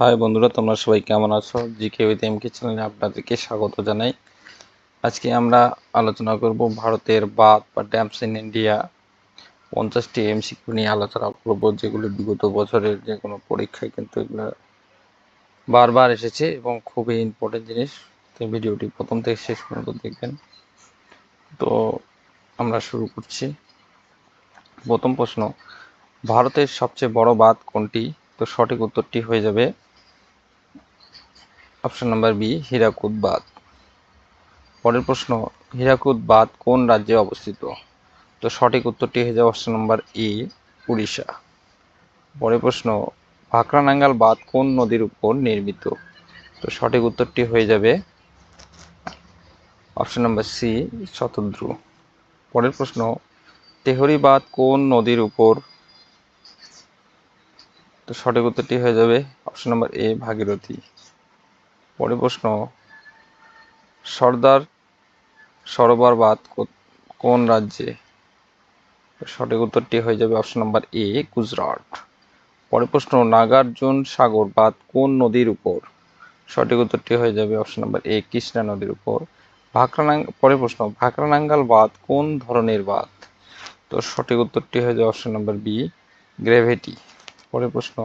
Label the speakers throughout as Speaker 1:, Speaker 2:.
Speaker 1: High বন্ধুরা, তোমরা সবাই কেমন আছো? জিকে উইথ এমকে চ্যানেলে আপনাদেরকে স্বাগত জানাই। আজকে আমরা আলোচনা করব ভারতের বাঁধ বা ড্যামস ইন ইন্ডিয়া পঞ্চাশটি এমসিকিউ নিয়ে আলোচনা করব, যেগুলো বিগত বছরের যে কোনো পরীক্ষায় কিন্তু এগুলো বারবার এসেছে এবং খুবই ইম্পর্টেন্ট জিনিস। তো ভিডিওটি প্রথম থেকে শেষ পর্যন্ত দেখবেন। তো আমরা শুরু করছি। প্রথম প্রশ্ন, ভারতের সবচেয়ে বড় বাঁধ কোনটি? তো সঠিক উত্তরটি হয়ে যাবে অপশন নাম্বার বি হীরাকুদ বাঁধ পরের প্রশ্ন হীরাকুদ বাঁধ কোন রাজ্যে অবস্থিত? তো সঠিক উত্তরটি হয়ে যাবে অপশন নাম্বার এ উড়িষ্যা পরের প্রশ্ন ভাকরানাঙ্গাল বাঁধ কোন নদীর উপর নির্মিত? তো সঠিক উত্তরটি হয়ে যাবে অপশন নাম্বার সি শতদ্রু পরের প্রশ্ন তেহরি বাঁধ কোন নদীর উপর? তো সঠিক উত্তরটি হয়ে যাবে অপশন নাম্বার এ ভাগীরথী পরের প্রশ্ন, সর্দার সরোবর বাঁধ কোন রাজ্যে? সঠিক উত্তরটি হয়ে যাবে অপশন নাম্বার এ গুজরাট। পরের প্রশ্ন, নাগার্জুন সাগর বাঁধ কোন নদীর উপর? সঠিক উত্তরটি হয়ে যাবে অপশন নাম্বার এ কৃষ্ণা নদীর উপর। ভাকরানাং পরের প্রশ্ন, ভাকরানাঙ্গাল বাঁধ কোন ধরনের বাঁধ? তো সঠিক উত্তরটি হয়ে যাবে অপশন নাম্বার বি গ্রেভিটি। পরের প্রশ্ন,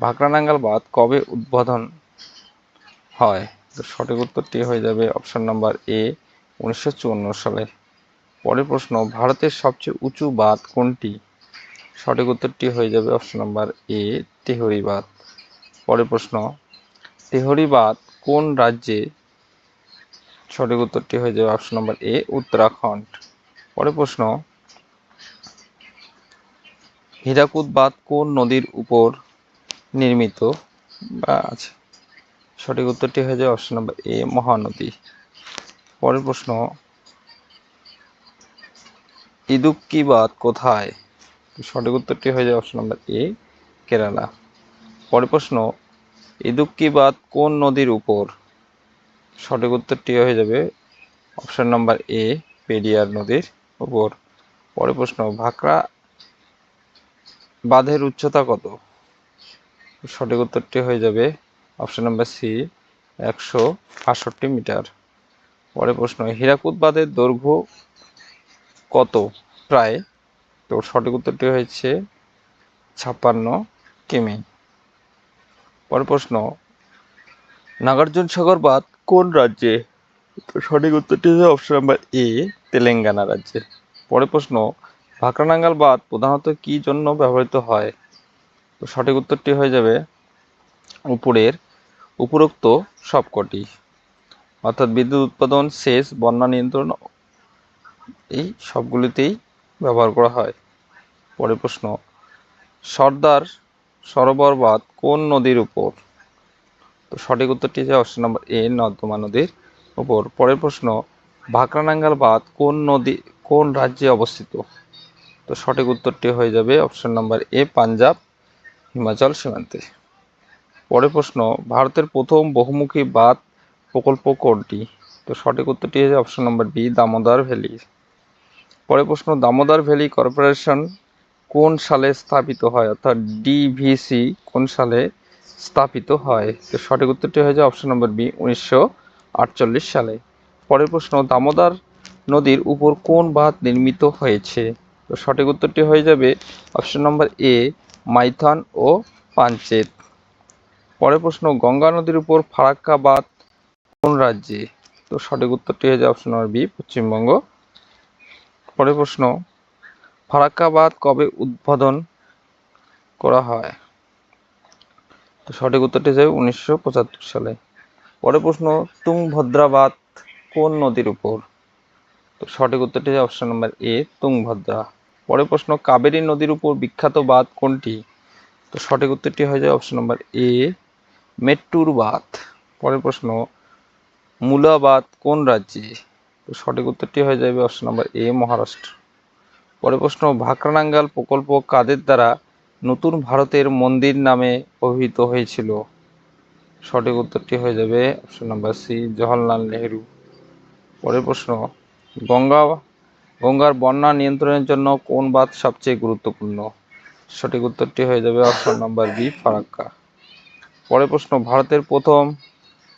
Speaker 1: ভাকরানাঙ্গাল বাঁধ কবে উদ্বোধন হয়। সঠিক উত্তরটি হয়ে যাবে অপশন নাম্বার এ উনিশশো চুয়ান্ন সালে পরের প্রশ্ন, ভারতের সবচেয়ে উঁচু বাঁধ কোনটি? সঠিক উত্তরটি হয়ে যাবে অপশন নাম্বার এ তেহরি বাঁধ পরের প্রশ্ন তেহরি বাঁধ কোন রাজ্যে? সঠিক উত্তরটি হয়ে যাবে অপশন নাম্বার এ উত্তরাখণ্ড। পরের প্রশ্ন, হীরাকুদ বাঁধ কোন নদীর উপর নির্মিত? বা আছে। সঠিক উত্তরটি হয়ে যায় অপশন নাম্বার এ, মহানদী। পরের প্রশ্ন ইদুক্কি বাঁধ কোথায়? সঠিক উত্তরটি হয়ে যায় অপশন নাম্বার এ, কেরালা। পরের প্রশ্ন ইদুক্কি বাঁধ কোন নদীর উপর? সঠিক উত্তরটি হয়ে যাবে অপশন নাম্বার এ, পেরিয়ার নদীর উপর। পরের প্রশ্ন ভাকরা বাঁধের উচ্চতা কত? সঠিক উত্তরটি হয়ে যাবে অপশন নাম্বার সি, একশো আটষট্টি মিটার। পরের প্রশ্ন, হীরাকুদ বাঁধের দৈর্ঘ্য কত? প্রায়, তো সঠিক উত্তরটি হয়েছে ছাপ্পান্ন কিমি। পরের প্রশ্ন, নাগার্জুন সাগর বাঁধ কোন রাজ্যে? সঠিক উত্তরটি হচ্ছে অপশন নাম্বার এ, তেলেঙ্গানা রাজ্যে। পরের প্রশ্ন, ভাকরানাঙ্গাল বাঁধ প্রধানত কি জন্য ব্যবহৃত হয়? তো সঠিক উত্তরটি হয়ে যাবে উপরের উপরোক্ত সবকটি। অর্থাৎ বিদ্যুৎ উৎপাদন, সেচ, বন্যা নিয়ন্ত্রণ, এই সবগুলিতেই ব্যবহার করা হয়। পরের প্রশ্ন, সর্দার সরোবর বাঁধ কোন নদীর উপর? তো সঠিক উত্তরটি হচ্ছে অপশন নাম্বার এ নর্দমা নদীর উপর। পরের প্রশ্ন, ভাকরানাঙ্গাল বাঁধ কোন নদী, কোন রাজ্যে অবস্থিত? তো সঠিক উত্তরটি হয়ে যাবে option number A Punjab, Himachal সীমান্তে। পরের প্রশ্ন, ভারতের প্রথম বহুমুখী বাঁধ প্রকল্প কোনটি? তো সঠিক উত্তরটি হচ্ছে option number B Damodar valley. পরের প্রশ্ন, দামোদর ভ্যালি কর্পোরেশন কোন সালে স্থাপিত হয়? অর্থাৎ ডিভিসি কোন সালে স্থাপিত হয়? তো সঠিক উত্তরটি হয়ে যায় অপশন নম্বর বি উনিশশো আটচল্লিশ সালে। পরের প্রশ্ন, দামোদর নদীর উপর কোন বাঁধ নির্মিত হয়েছে? তো সঠিক উত্তরটি হয়ে যাবে অপশন নম্বর এ মাইথন ও পাঞ্চেত পরের প্রশ্ন, গঙ্গা নদীর উপর ফারাক্কা বাঁধ কোন রাজ্যে? তো সঠিক উত্তরটি হয়ে যাবে অপশন নম্বর বি পশ্চিমবঙ্গ। পরের প্রশ্ন ফারাক্কা বাঁধ কবে উদ্বোধন করা হয়? তো সঠিক উত্তরটি হয়ে যাবে উনিশশো পঁচাত্তর সালে। পরের প্রশ্ন তুংভদ্রা বাঁধ কোন নদীর উপর? তো সঠিক উত্তরটি যাবে অপশন নম্বর এ তুংভদ্রা পরের প্রশ্ন, কাবেরী নদীর উপর বিখ্যাত বাঁধ কোনটি? তো সঠিক উত্তরটি হয়ে যায় অপশন নম্বর এ মেট্টুর বাঁধ পরের প্রশ্ন মুলাবাদ কোন রাজ্যে? তো সঠিক উত্তরটি হয়ে যাবে অপশন নম্বর এ, মহারাষ্ট্র। পরের প্রশ্ন ভাকরানাঙ্গাল প্রকল্প কাদের দ্বারা নতুন ভারতের মন্দির নামে অভিহিত হয়েছিল? সঠিক উত্তরটি হয়ে যাবে option number C, Jawaharlal Nehru. পরের প্রশ্ন, গঙ্গা, গঙ্গার বন্যা নিয়ন্ত্রণের জন্য কোন বাঁধ সবচেয়ে গুরুত্বপূর্ণ? সঠিক উত্তরটি হয়ে যাবে অপশন নাম্বার বি, ফারাক্কা। পরের প্রশ্ন, ভারতের প্রথম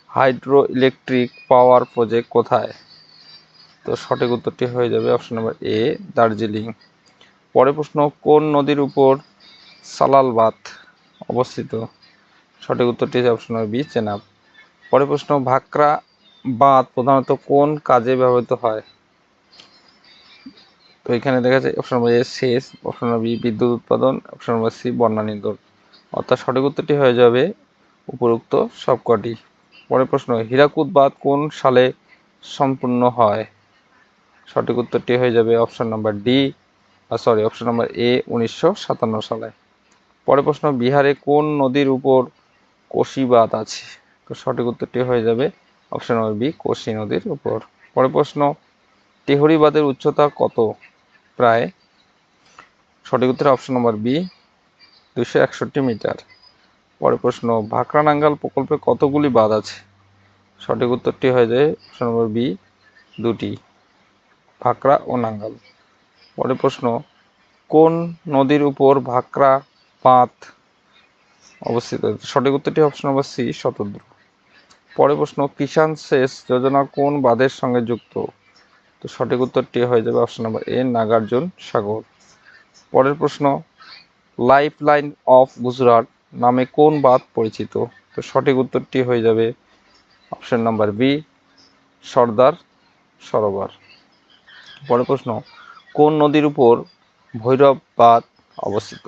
Speaker 1: হাইড্রো ইলেকট্রিক পাওয়ার প্রজেক্ট কোথায়? তো সঠিক উত্তরটি হয়ে যাবে অপশন নাম্বার এ, দার্জিলিং। পরের প্রশ্ন, কোন নদীর উপর সালাল বাঁধ অবস্থিত? সঠিক উত্তরটি হচ্ছে অপশন নাম্বার বি, চেনাব। পরের প্রশ্ন, ভাকরা বাঁধ প্রধানত কোন কাজে ব্যবহৃত হয়? তো এখানে দেখা যায় অপশন নম্বর এ, সেচ, অপশন নম্বর বি, বিদ্যুৎ উৎপাদন, অপশন নম্বর সি, বন্যা নিয়ন্ত্রণ। অর্থাৎ সঠিক উত্তরটি হয়ে যাবে উপরোক্ত সবকটি। পরের প্রশ্ন, হীরাকুদ বাঁধ কোন সালে সম্পূর্ণ হয়? সঠিক উত্তরটি হয়ে যাবে option number D sorry option number A উনিশশো সাতান্ন সালে। পরের প্রশ্ন, বিহারে কোন নদীর উপর কোশি বাঁধ আছে? তো সঠিক উত্তরটি হয়ে যাবে অপশন নম্বর বি কোশি নদীর উপর। পরের প্রশ্ন তেহরি বাঁধের উচ্চতা কত? প্রায় সঠিক উত্তর অপশন নম্বর বি দুশো একষট্টি মিটার। পরের প্রশ্ন ভাকরা নাঙ্গাল প্রকল্পে কতগুলি বাঁধ আছে? সঠিক উত্তরটি হয়ে যায় অপশন নম্বর বি, দুটি, ভাকরা ও নাঙ্গাল। পরের প্রশ্ন, কোন নদীর উপর ভাকরা বাঁধ অবস্থিত? সঠিক উত্তরটি অপশন নম্বর সি শতদ্রু পরের প্রশ্ন, কিষাণ সেচ যোজনা কোন বাঁধের সঙ্গে যুক্ত? তো সঠিক উত্তরটি হয়ে যাবে option number A, Nagarjuna Sagar. পরের প্রশ্ন লাইফ লাইন অফ গুজরাট নামে কোন বাঁধ পরিচিত? তো সঠিক উত্তরটি হয়ে যাবে option number B Sardar Sarovar. পরের প্রশ্ন, কোন নদীর উপর ভৈরব বাঁধ অবস্থিত?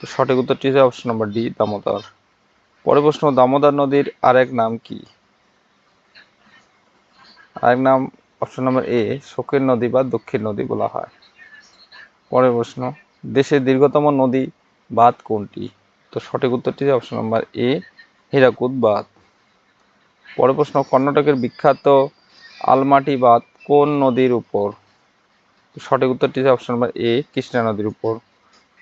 Speaker 1: তো সঠিক উত্তরটি হচ্ছে অপশন নাম্বার ডি দামোদর। পরের প্রশ্ন, দামোদর নদীর আরেক নাম কি? আরেক নাম অপশন নাম্বার এ শোকের নদী বা দক্ষিণ নদী বলা হয়। পরের প্রশ্ন, দেশের দীর্ঘতম নদী বাঁধ কোনটি? তো সঠিক উত্তরটি অপশন নাম্বার এ হীরাকুদ বাঁধ পরের প্রশ্ন, কর্ণাটকের বিখ্যাত আলমাটি বাঁধ কোন নদীর উপর? সঠিক উত্তরটি অপশন নাম্বার এ কৃষ্ণা নদীর উপর।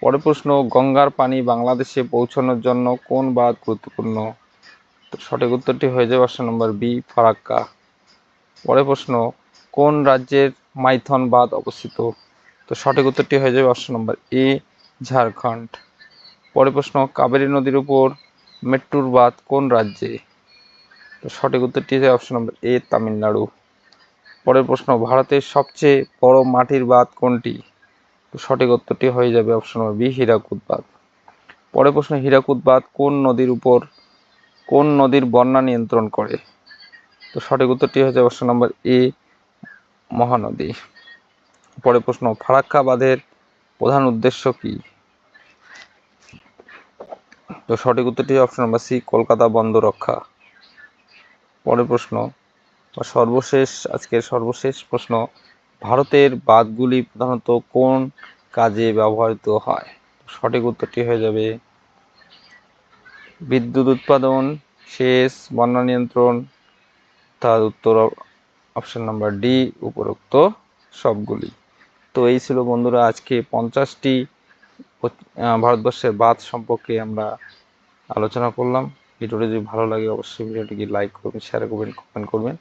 Speaker 1: পরের প্রশ্ন, গঙ্গার পানি বাংলাদেশে পৌঁছানোর জন্য কোন বাঁধ গুরুত্বপূর্ণ? তো সঠিক উত্তরটি হয়ে যাবে অপশন নম্বর বি ফারাক্কা। পরের প্রশ্ন, কোন রাজ্যের মাইথন বাঁধ অবস্থিত? তো সঠিক উত্তরটি হয়ে যাবে অপশন নম্বর এ ঝাড়খণ্ড। পরের প্রশ্ন, কাবেরী নদীর উপর মেট্টুর বাঁধ কোন রাজ্যে? তো সঠিক উত্তরটি হচ্ছে অপশন নম্বর এ তামিলনাড়ু। পরের প্রশ্ন, ভারতের সবচেয়ে বড় মাটির বাঁধ কোনটি? তো সঠিক উত্তরটি হয়ে যাবে অপশন নম্বর বি হীরাকুদ বাঁধ। পরের প্রশ্ন, হীরাকুদ বাঁধ কোন নদীর উপর, কোন নদীর বন্যা নিয়ন্ত্রণ করে? তো সঠিক উত্তরটি হচ্ছে অপশন নম্বর এ মহানদী। পরের প্রশ্ন, ফারাক্কা বাঁধের প্রধান উদ্দেশ্য কি? তো সঠিক উত্তরটি অপশন নম্বর সি কলকাতা বন্দর রক্ষা। পরের প্রশ্ন, বা সর্বশেষ, আজকের সর্বশেষ প্রশ্ন, ভারতের বাঁধগুলি প্রধানত কোন কাজে ব্যবহৃত হয়? সঠিক উত্তরটি হয়ে যাবে, বিদ্যুৎ উৎপাদন, সেচ, বন্যা নিয়ন্ত্রণ, তার উত্তর অপশন নাম্বার ডি উপরোক্ত সবগুলি। তো এই ছিল বন্ধুরা আজকে পঞ্চাশটি ভারতবর্ষের বাঁধ সম্পর্কে আমরা আলোচনা করলাম। ভিডিওটি যদি ভালো লাগে, অবশ্যই ভিডিওটিকে লাইক করবেন শেয়ার করবেন কমেন্ট করবেন।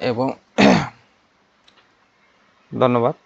Speaker 1: এবং ধন্যবাদ।